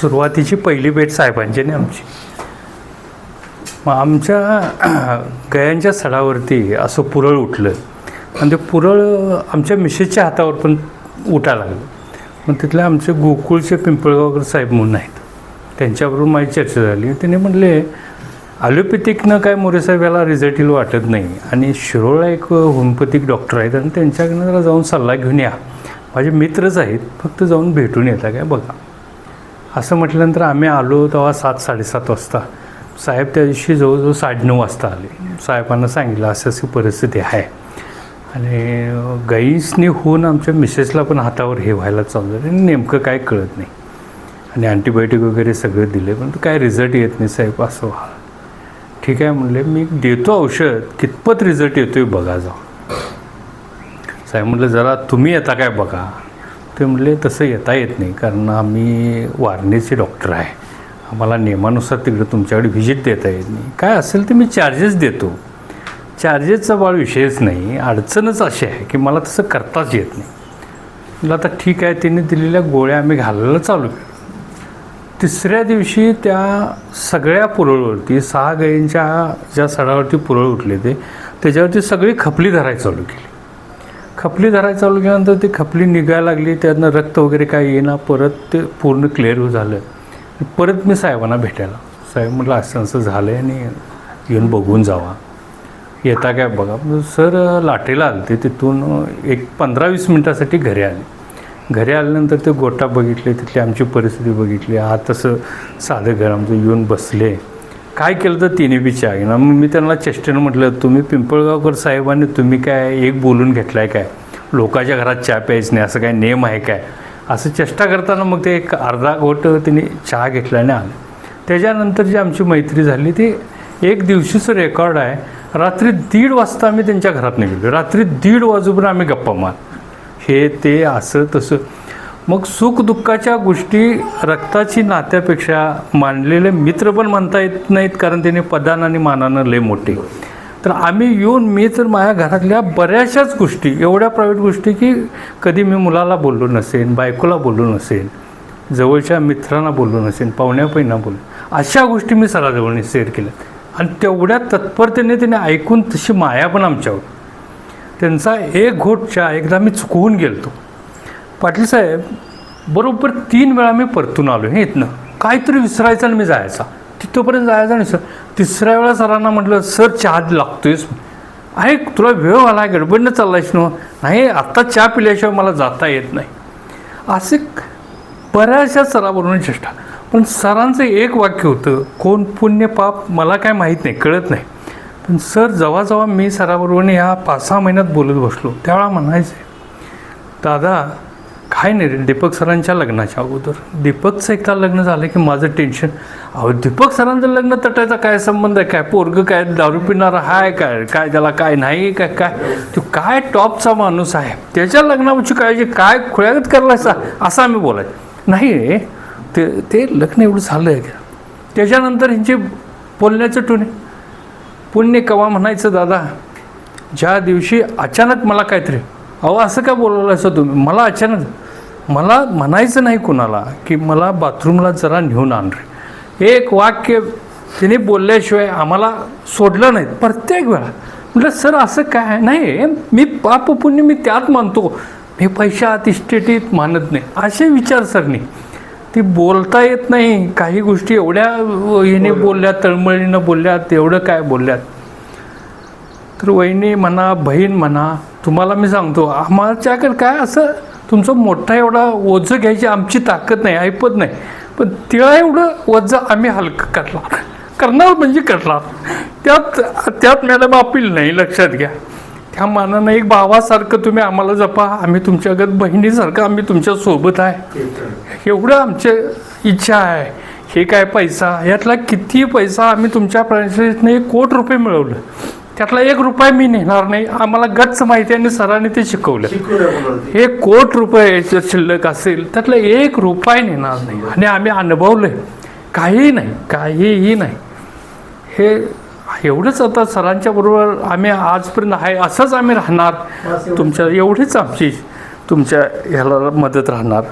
सुरुवातीची पहिली भेट साहेबांची आणि आमची. मग आमच्या गयांच्या सडावरती असं पुरळ उठलं. आणि ते पुरळ आमच्या मिसेसच्या हातावर पण उठायला लागलं. मग तिथले आमचे गोकुळचे पिंपळगावकर साहेब म्हणून आहेत. त्यांच्याबरोबर माझी चर्चा झाली. त्याने म्हटले ॲलोपॅथिकनं काय मोरेसाहेब याला रिझल्ट येईल वाटत नाही. आणि शिरोळला एक होमिओपॅथिक डॉक्टर आहेत आणि त्यांच्याकडनं जरा जाऊन सल्ला घेऊन या. माझे मित्रच आहेत. फक्त जाऊन भेटून येता काय बघा. असं म्हटल्यानंतर आम्ही आलो तेव्हा सात साडेसात वाजता. साहेब त्या दिवशी जवळजवळ साडेनऊ वाजता आले. साहेबांना सांगितलं असं अशी परिस्थिती आहे. आणि गाईसने होऊन आमच्या मिसेसला पण हातावर हे व्हायला चालू झालं आणि नेमकं काय कळत नाही. आणि अँटीबायोटिक वगैरे सगळं दिले पण काय रिझल्ट येत नाही साहेब असं व्हा. ठीक आहे म्हणले मी देतो औषध कितपत रिझल्ट येतोय बघा जाऊ साहेब म्हटलं जरा तुम्ही येता काय बघा. ते म्हणले तसं येता येत नाही कारण आम्ही वारणीचे डॉक्टर आहे. आम्हाला नियमानुसार तिकडे तुमच्याकडे व्हिजिट देता येत नाही. काय असेल ते मी चार्जेस देतो. चार्जेसचा बाळ विषयच नाही. अडचणच अशी आहे की मला तसं करताच येत नाही. म्हटलं आता ठीक आहे त्यांनी दिलेल्या गोळ्या आम्ही घालायला चालू केलं तिसऱ्या दिवशी त्या सगळ्या पुरळवरती सहा गायींच्या ज्या सडावरती पुरळ उठले ते त्याच्यावरती सगळी खपली धरायला चालू केली. खपली धरायला चालू केल्यानंतर ती खपली निघायला लागली त्यातनं रक्त वगैरे काय येईना परत ते पूर्ण क्लिअर झालं. परत मी साहेबांना भेटायला. साहेब म्हटलं असं असं झालं आहे आणि येऊन बघून जावा. येता काय बघा. सर लाटेला आले ते तिथून एक पंधरा वीस मिनटासाठी घरी आले. घरी आल्यानंतर ते गोटा बघितले तिथली आमची परिस्थिती बघितली. आत तसं साधं घर आमचं येऊन बसले. काय केलं तर तिने बी चहा मग मी त्यांना चेष्टेनं म्हटलं तुम्ही पिंपळगावकर साहेबांनी तुम्ही काय एक बोलून घेतलाय काय? लोकांच्या घरात चहा प्यायच नाही असं काय नेम आहे काय? असं चेष्टा करताना मग ते एक अर्धा घोट तिने चहा घेतल्याने आलं. त्याच्यानंतर जी आमची मैत्री झाली ती एक दिवशीचं रेकॉर्ड आहे. रात्री दीड वाजता आम्ही त्यांच्या घरात निघलो. रात्री दीड वाजूपर्यंत आम्ही गप्पा मार. हे ते असं तसं. मग सुखदुःखाच्या गोष्टी रक्ताची नात्यापेक्षा मानलेले मित्र पण म्हणता येत नाहीत कारण त्याने पदान आणि मानानं लय मोठे. तर आम्ही येऊन मी तर माझ्या घरातल्या बऱ्याचशाच गोष्टी एवढ्या प्रायव्हेट गोष्टी की कधी मी मुलाला बोललो नसेन बायकोला बोललो नसेन जवळच्या मित्रांना बोललो नसेन पाहुण्यापैना बोललो अशा गोष्टी मी सराजवळने शेअर केल्या. आणि तेवढ्या तत्परतेने त्याने ऐकून तशी माया पण आमच्यावर. त्यांचा एक घोट चहा एकदा मी चुकवून गेलतो. पाटील साहेब बरोबर तीन वेळा मी परतून आलो हे इथनं. काहीतरी विसरायचं आणि मी जायचा. तिथंपर्यंत जायचं आणि सर तिसऱ्या वेळा सरांना म्हटलं सर चहा लागतोयच. आहे तुला वेळ आला आहे गडबडनं चाललायस न. नाही आत्ता चहा पिल्याशिवाय मला जाता येत नाही. असे बऱ्याचशा सराबरोबर चेष्टा. पण सरांचं एक वाक्य होतं कोण पुण्य पाप मला काय माहीत नाही कळत नाही. पण सर जेव्हा जेव्हा मी सराबरोबर ह्या पाच सहा महिन्यात बोलत बसलो त्यावेळा म्हणायचे दादा काय नाही रे दीपक सरांच्या लग्नाच्या अगोदर. दीपकचं एकदा लग्न झालं की माझं टेन्शन अहो दीपक सरांचं लग्न तटायचा काय संबंध आहे? काय पोरगं काय दारू पिणारा हाय काय काय त्याला काय नाही काय काय? तो काय टॉपचा माणूस आहे? त्याच्या लग्नाची काळजी काय खुळ्यागत करायचा असं आम्ही बोलायचं. नाही रे ते ते लग्न एवढं झालं आहे त्याच्यानंतर ह्यांचे बोलण्याचं टुने पुण्य कवा म्हणायचं दादा? ज्या दिवशी अचानक मला काहीतरी अहो असं का बोलवलं असं तुम्ही? मला अचानक मला म्हणायचं नाही कुणाला की मला बाथरूमला जरा नेऊन आण रे. एक वाक्य तिने बोलल्याशिवाय आम्हाला सोडलं नाही. प्रत्येक वेळा. म्हटलं सर असं काय? नाही मी पाप पुण्य मी त्यात मानतो. मी पैशात इस्टेटीत मानत नाही. असे विचार सरनी. ती बोलता येत नाही. काही गोष्टी एवढ्या हिने बोलल्यात तळमळीनं बोलल्यात एवढं काय बोलल्यात. तर वहिनी म्हणा बहीण म्हणा तुम्हाला मी सांगतो आम्हाच्याकडे काय असं तुमचं मोठा एवढा ओझं घ्यायची आमची ताकद नाही ऐपत नाही. पण तिळा एवढं ओझं आम्ही हलकं करणार. करणार म्हणजे करणार. त्यात त्यात मॅडम अपील नाही लक्षात घ्या. त्या मानानं एक भावासारखं तुम्ही आम्हाला जपा. आम्ही तुमच्यागत बहिणीसारखं आम्ही तुमच्यासोबत आहे. एवढं आमचे इच्छा आहे. हे काय पैसा? यातला किती पैसा आम्ही तुमच्या प्रदेशातनं एक कोट रुपये मिळवलं? त्यातला एक रुपया मी नेणार नाही. आम्हाला गच्च माहिती आणि सरांनी ते शिकवलं. एक कोट रुपये जर शिल्लक असेल त्यातला एक रुपया नेणार नाही. आणि आम्ही अनुभवलंय. काहीही नाही काहीही नाही. हे एवढंच आता सरांच्या बरोबर आम्ही आजपर्यंत आहे असंच आम्ही राहणार. तुमच्या एवढीच आमची तुमच्या ह्याला मदत राहणार.